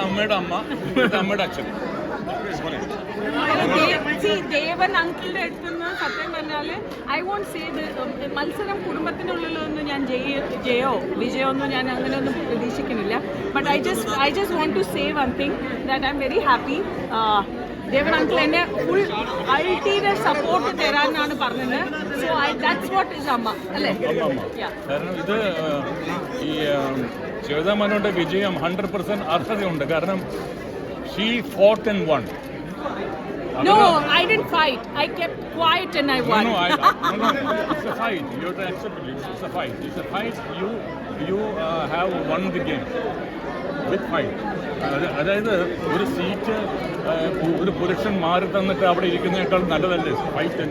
അമ്മയുടെ അമ്മ അമ്മയുടെ അച്ഛൻ ദേവൻ അങ്കിളിന്റെ അടുത്തുനിന്ന് സത്യം പറഞ്ഞാൽ ഐ വോണ്ട് സേ മത്സരം കുടുംബത്തിന്റെ ഉള്ളിലൊന്നും ഞാൻ ജയ ജയോ വിജയോ ഒന്നും ഞാൻ അങ്ങനെയൊന്നും പ്രതീക്ഷിക്കുന്നില്ല. But I just I just want to say one thing that I am very happy Devan uncle എന്നെ ഫുൾ അൾട്ടീരിയർ സപ്പോർട്ട് തരാനാണ് പറഞ്ഞത് so I that's what is അമ്മ അല്ലേ കാരണം ഇത് ഈ ശ്വേതാ മനോന്റെ വിജയം ഹൺഡ്രഡ് പെർസെന്റ് അർഹതയുണ്ട് കാരണം she fought and one No, I didn't fight. I kept quiet and I won. No, I, I, no, no, it's a fight. You have to accept it. It's a fight. It's a fight. You, you uh, have won the game with fight. അതായത് ഒരു seat ഒരു പുരുഷൻ മാറി തന്നിട്ട് അവിടെ ഇരിക്കുന്നതിനേക്കാൾ നല്ലതല്ലേ? Fight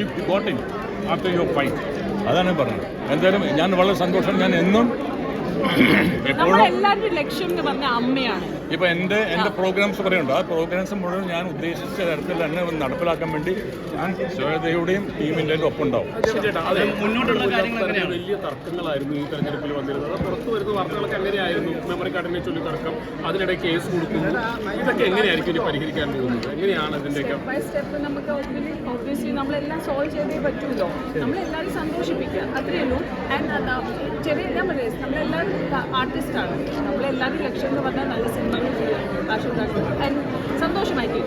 you got in after your fight അതാണ് ഞാൻ പറഞ്ഞത്. എന്തായാലും ഞാൻ വളരെ സന്തോഷം. ഞാൻ എന്നും എപ്പോഴും എല്ലാവരുടെ ലക്ഷ്യം എന്ന് പറഞ്ഞ അമ്മയാണ്. ഇപ്പൊ എന്റെ എന്റെ പ്രോഗ്രാംസ് പറയുന്നുണ്ട് ആ പ്രോഗ്രാംസ് മുഴുവൻ ഞാൻ ഉദ്ദേശിച്ച തരത്തിൽ തന്നെ നടപ്പിലാക്കാൻ വേണ്ടി ഞാൻ ശ്വേതയുടെയും ടീമിന്റെ ഒപ്പം ഉണ്ടാവും. മുന്നോട്ടുള്ള കാര്യങ്ങൾ വലിയ തർക്കങ്ങളായിരുന്നു ഈ തെരഞ്ഞെടുപ്പിൽ വന്നിരുന്നത്. അത് പുറത്തു വരുന്ന വാർത്തകളൊക്കെ എങ്ങനെയായിരുന്നു? മെമ്മറി കാർഡിനെ ചൊല്ലി തർക്കം അതിനിടെ കേസ് കൊടുക്കുന്നു. ഇതൊക്കെ എങ്ങനെയായിരിക്കും ഇനി പരിഹരിക്കാൻ പോകുന്നത്? എങ്ങനെയാണ് സ്റ്റെപ്പ് നമുക്ക് ഒബ്വിയസ്ലി നമ്മളെല്ലാം സോൾവ് ചെയ്തേ പറ്റുമല്ലോ നമ്മളെല്ലാവരും സന്തോഷിപ്പിക്കുക. അത്രയേ ഉള്ളൂ. ആൻഡ് ചെറിയ ഞാൻ നമ്മളെല്ലാവരും ആർട്ടിസ്റ്റാണ് നമ്മളെല്ലാവരും ലക്ഷ്യം എന്ന് പറഞ്ഞാൽ നല്ല സിനിമകൾ ചെയ്യുക സന്തോഷമായിട്ട്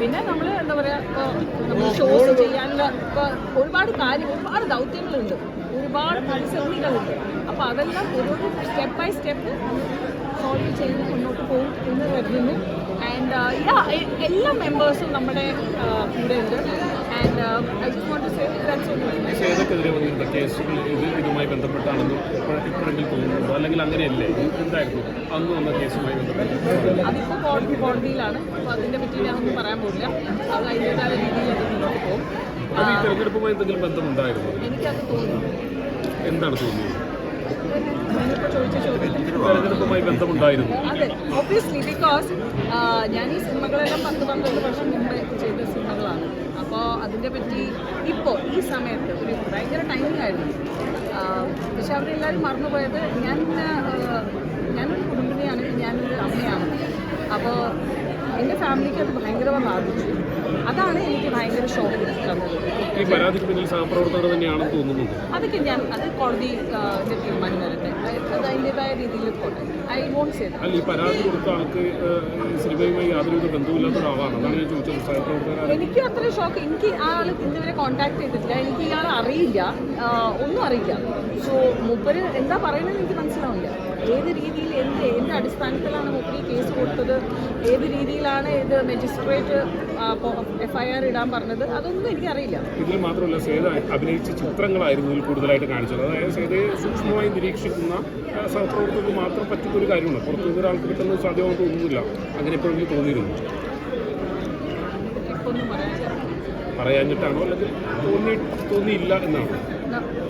പിന്നെ നമ്മൾ എന്താ പറയുക നമ്മൾ ഷോസ് ചെയ്യാനുള്ള ഇപ്പോൾ ഒരുപാട് കാര്യം ഒരുപാട് ദൗത്യങ്ങളുണ്ട്. ഒരുപാട് പ്രതിസന്ധികളുണ്ട് അപ്പോൾ അതെല്ലാം ഓരോ സ്റ്റെപ്പ് ബൈ സ്റ്റെപ്പ് സോൾവ് ചെയ്ത് മുന്നോട്ട് പോകും എന്ന് കരുതുന്നു ആൻഡ് യാ എല്ലാ മെമ്പേഴ്സും നമ്മുടെ uh, കൂടെ ഉണ്ട്. And I just want to say that's all ഏതൊക്കെതിരെ വന്നിരുന്ന കേസുകൾ ഇത് ഇതുമായി ബന്ധപ്പെട്ടാണെന്ന് ഇപ്പോഴെങ്കിലും തോന്നുന്നുണ്ടോ? അല്ലെങ്കിൽ അങ്ങനെയല്ലേ? എന്തായിരുന്നു? അന്ന് വന്ന കേസുമായി ബന്ധപ്പെട്ട്. അതിപ്പോൾ കോടതി കോടതിയിലാണ്. അപ്പോൾ അതിനെ പറ്റി ഞാനൊന്നും പറയാൻ പോകില്ല അത് അതിന്റെതായ രീതിയിൽ അത് മുന്നോട്ട് പോകും. അത് ഈ തെരഞ്ഞെടുപ്പുമായി എന്തെങ്കിലും ബന്ധമുണ്ടായിരുന്നു? എനിക്കത് തോന്നുന്നു. എന്താണ് തോന്നിയത്? തെരഞ്ഞെടുപ്പുമായി ബന്ധമുണ്ടായിരുന്നു. ഒബ്വിയസ്ലി ബിക്കോസ് ഞാൻ ഈ സിനിമകളെല്ലാം പത്ത് പന്ത്രണ്ട് വർഷം മുമ്പ് ചെയ്ത സിനിമകളാണ്. അപ്പോൾ അതിനെ പറ്റി ഇപ്പോൾ ഈ സമയത്ത് ഒരു ഭയങ്കര ടൈമിംഗ് ആയിരുന്നു. പക്ഷെ അവരെല്ലാവരും മറന്നുപോയത് ഞാൻ ഞാനൊരു കുടുംബിനിയാണ് ഞാനൊരു അമ്മയാണ്. അപ്പോൾ എന്റെ ഫാമിലിക്ക് അത് ഭയങ്കരമായി ബാധിച്ചു. അതാണ് എനിക്ക് ഭയങ്കര ഷോക്ക് അത് ഈ പരാതിക്ക് പിന്നിൽ സഹപ്രവർത്തകർ തന്നെയാണെന്ന് തോന്നുന്നത് അതൊക്കെ ഞാൻ അത് കോടതി തീരുമാനം വരട്ടെ അത് അതിന്റെതായ രീതിയിൽ പോട്ടെ. ഐ വോണ്ട് സേ അല്ല ഈ പരാതി കൊടുത്ത ആൾക്ക് ഏഹ്, സിനിമയുമായി യാതൊരുവിധ ബന്ധമില്ലാത്ത ഒരാളാണ്. അതാണ് ഞാൻ ചോദിച്ചത്. സഹപ്രവർത്തകർ എനിക്ക് അത്ര ഷോക്ക് എനിക്ക് ആ ആൾ ഇന്നുവരെ കോൺടാക്ട് ചെയ്തിട്ടില്ല. എനിക്ക് ഇയാൾ അറിയില്ല. ഒന്നും അറിയില്ല. സോ മൂപ്പര് എന്താ പറയുന്നത് എനിക്ക് മനസ്സിലാവില്ല. ഏത് രീതിയിൽ എന്ത് എന്ത് അടിസ്ഥാനത്തിലാണ് മൂപ്പര് കേസ് കൊടുത്തത്? ഏത് രീതിയിലാണ് ഇത് മജിസ്ട്രേറ്റ് എഫ് ഐ ആർ ഇടാൻ പറഞ്ഞത്? അതൊന്നും എനിക്കറിയില്ല. ഇതിൽ മാത്രമല്ല സേത അഭിനയിച്ച ചിത്രങ്ങളായിരുന്നു ഇതിൽ കൂടുതലായിട്ട് കാണിച്ചത്. അതായത് സേതയെ സൂക്ഷ്മമായി നിരീക്ഷിക്കുന്ന സഹപ്രവർത്തകർക്ക് മാത്രം പറ്റുന്ന ഒരു കാര്യമാണ്. പുറത്തു നിന്ന് ഒരാൾക്ക് കിട്ടുന്ന സാധ്യമായിട്ട് തോന്നുന്നില്ല. അങ്ങനെ തോന്നിയിരുന്നു. ഇപ്പോൾ ഒന്നും പറയാനില്ല. പറയാഞ്ഞിട്ടാണോ? അല്ലെങ്കിൽ തോന്നി തോന്നിയില്ല എന്നാണ്?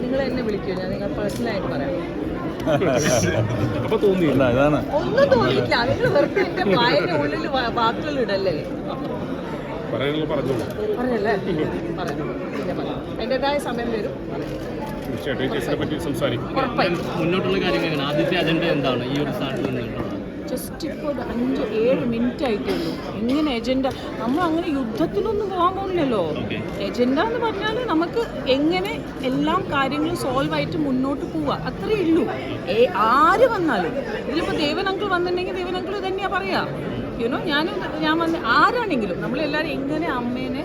നിങ്ങൾ എന്നെ വിളിക്കൂ ഞാൻ നിങ്ങൾ പേഴ്സണലായിട്ട് പറയാം. അപ്പൊ തോന്നിയില്ല. ഒന്നും തോന്നിയില്ല. നിങ്ങൾ വെറുതെ ഉള്ളിൽ വാക്കുകൾ ഇടല്ലേ? പറയാനുള്ള പറഞ്ഞോളൂ. എന്റേതായ സമയം വരും. തീർച്ചയായിട്ടും പറ്റി സംസാരിക്കും. മുന്നോട്ടുള്ള കാര്യങ്ങൾ ആദ്യത്തെ അജണ്ട എന്താണ്? ഈ ഒരു സ്ഥാനത്ത് നിന്നുള്ളത് ജസ്റ്റ് ഇപ്പോൾ ഒരു അഞ്ച് ഏഴ് മിനിറ്റ് ആയിട്ടുള്ളൂ എങ്ങനെ എജൻഡ നമ്മൾ അങ്ങനെ യുദ്ധത്തിനൊന്നും പോകാൻ പോകുന്നില്ലല്ലോ എജൻഡ എന്ന് പറഞ്ഞാൽ നമുക്ക് എങ്ങനെ എല്ലാം കാര്യങ്ങളും സോൾവ് ആയിട്ട് മുന്നോട്ട് പോവുക. അത്രേ ഉള്ളൂ. ആര് വന്നാലും. ഇതിലിപ്പോൾ ദേവൻ അങ്കിൾ വന്നിട്ടുണ്ടെങ്കിൽ ദേവൻ അങ്കിൾ തന്നെയാണ് പറയാ. യുനോ ഞാൻ ഞാൻ വന്ന് ആരാണെങ്കിലും നമ്മളെല്ലാവരും എങ്ങനെ അമ്മേനെ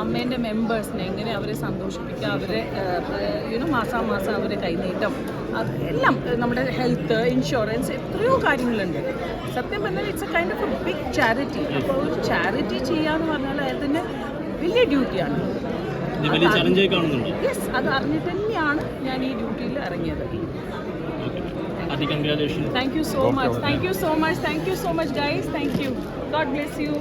അമ്മേന്റെ മെമ്പേഴ്സിനെ എങ്ങനെ അവരെ സന്തോഷിപ്പിക്കുക അവരെ യുനോ മാസാമാസം അവരെ കൈനീട്ടം അതെല്ലാം എല്ലാം നമ്മുടെ ഹെൽത്ത് ഇൻഷുറൻസ് എത്രയോ കാര്യങ്ങളുണ്ട്. സത്യം പറഞ്ഞാൽ it's a kind of a big charity അപ്പോൾ ഒരു ചാരിറ്റി ചെയ്യാന്ന് പറഞ്ഞാൽ അതിന് വലിയ ഡ്യൂട്ടിയാണ് ഇത് വലിയ ചലഞ്ചായി കാണുന്നുണ്ടോ? യെസ് അത് അറിഞ്ഞിട്ട് തന്നെയാണ് ഞാൻ ഈ ഡ്യൂട്ടിയിൽ ഇറങ്ങിയത്. Thank you so much thank you so much thank you so much guys thank you God bless you